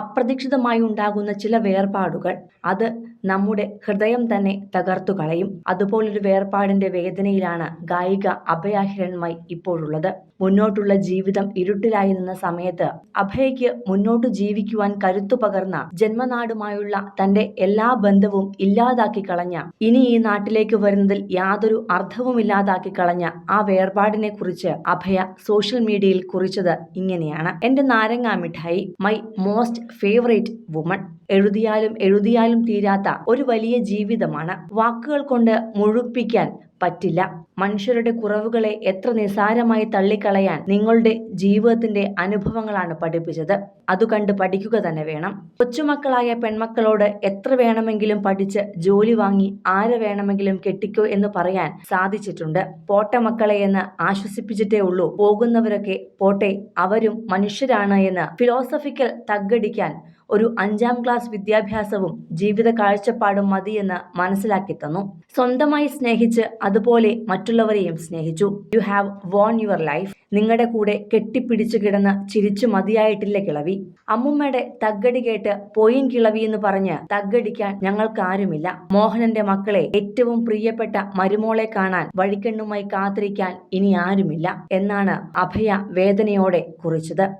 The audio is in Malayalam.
അപ്രതീക്ഷിതമായി ഉണ്ടാകുന്ന ചില വേർപാടുകൾ അത് നമ്മുടെ ഹൃദയം തന്നെ തകർത്തു കളയും. അതുപോലൊരു വേർപാടിന്റെ വേദനയിലാണ് ഗായിക അഭയാഹിരന്മായി ഇപ്പോഴുള്ളത്. മുന്നോട്ടുള്ള ജീവിതം ഇരുട്ടിലായി നിന്ന സമയത്ത് അഭയയ്ക്ക് മുന്നോട്ട് ജീവിക്കുവാൻ കരുത്തു പകർന്ന ജന്മനാടുമായുള്ള തന്റെ എല്ലാ ബന്ധവും ഇല്ലാതാക്കി കളഞ്ഞ ഇനി ഈ നാട്ടിലേക്ക് വരുന്നതിൽ യാതൊരു അർത്ഥവും ഇല്ലാതാക്കി കളഞ്ഞ ആ വേർപാടിനെ കുറിച്ച് അഭയ സോഷ്യൽ മീഡിയയിൽ കുറിച്ചത് ഇങ്ങനെയാണ്. എന്റെ നാരങ്ങാ മിഠായി മൈ മോസ്റ്റ് ഫേവറേറ്റ് വുമൺ. എഴുതിയാലും എഴുതിയാലും തീരാത്ത ഒരു വലിയ ജീവിതമാണ്. വാക്കുകൾ കൊണ്ട് മുഴുപ്പിക്കാൻ പറ്റില്ല. മനുഷ്യരുടെ കുറവുകളെ എത്ര നിസാരമായി തള്ളിക്കളയാൻ നിങ്ങളുടെ ജീവിതത്തിന്റെ അനുഭവങ്ങളാണ് പഠിപ്പിച്ചത്. അത് കണ്ട് പഠിക്കുക തന്നെ വേണം. കൊച്ചുമക്കളായ പെൺമക്കളോട് എത്ര വേണമെങ്കിലും പഠിച്ച് ജോലി വാങ്ങി ആരെ വേണമെങ്കിലും കെട്ടിക്കോ എന്ന് പറയാൻ സാധിച്ചിട്ടുണ്ട്. പോട്ടെ മക്കളെ എന്ന് ആശ്വസിപ്പിച്ചിട്ടേ ഉള്ളൂ. പോകുന്നവരൊക്കെ പോട്ടെ അവരും മനുഷ്യരാണ് എന്ന് ഫിലോസഫിക്കൽ തగ్గടിക്കാൻ ഒരു അഞ്ചാം ക്ലാസ് വിദ്യാഭ്യാസവും ജീവിത കാഴ്ചപ്പാടും മതിയെന്ന് മനസ്സിലാക്കി തന്നു. സ്വന്തമായി സ്നേഹിച്ച് അതുപോലെ മറ്റുള്ളവരെയും സ്നേഹിച്ചു. You have won your life നിങ്ങളുടെ കൂടെ കെട്ടിപ്പിടിച്ചു കിടന്ന് ചിരിച്ചു മതിയായിട്ടില്ല കിളവി. അമ്മുമ്മയുടെ തഗ്ഗടി കേട്ട് പോയിൻ കിളവി എന്ന് പറഞ്ഞ് ഞങ്ങൾക്ക് ഞങ്ങൾക്കാരുമില്ല മോഹനന്റെ മക്കളെ ഏറ്റവും പ്രിയപ്പെട്ട മരുമോളെ കാണാൻ വഴിക്കെണ്ണുമായി കാത്തിരിക്കാൻ ഇനി ആരുമില്ല എന്നാണ് അഭയ വേദനയോടെ കുറിച്ചത്.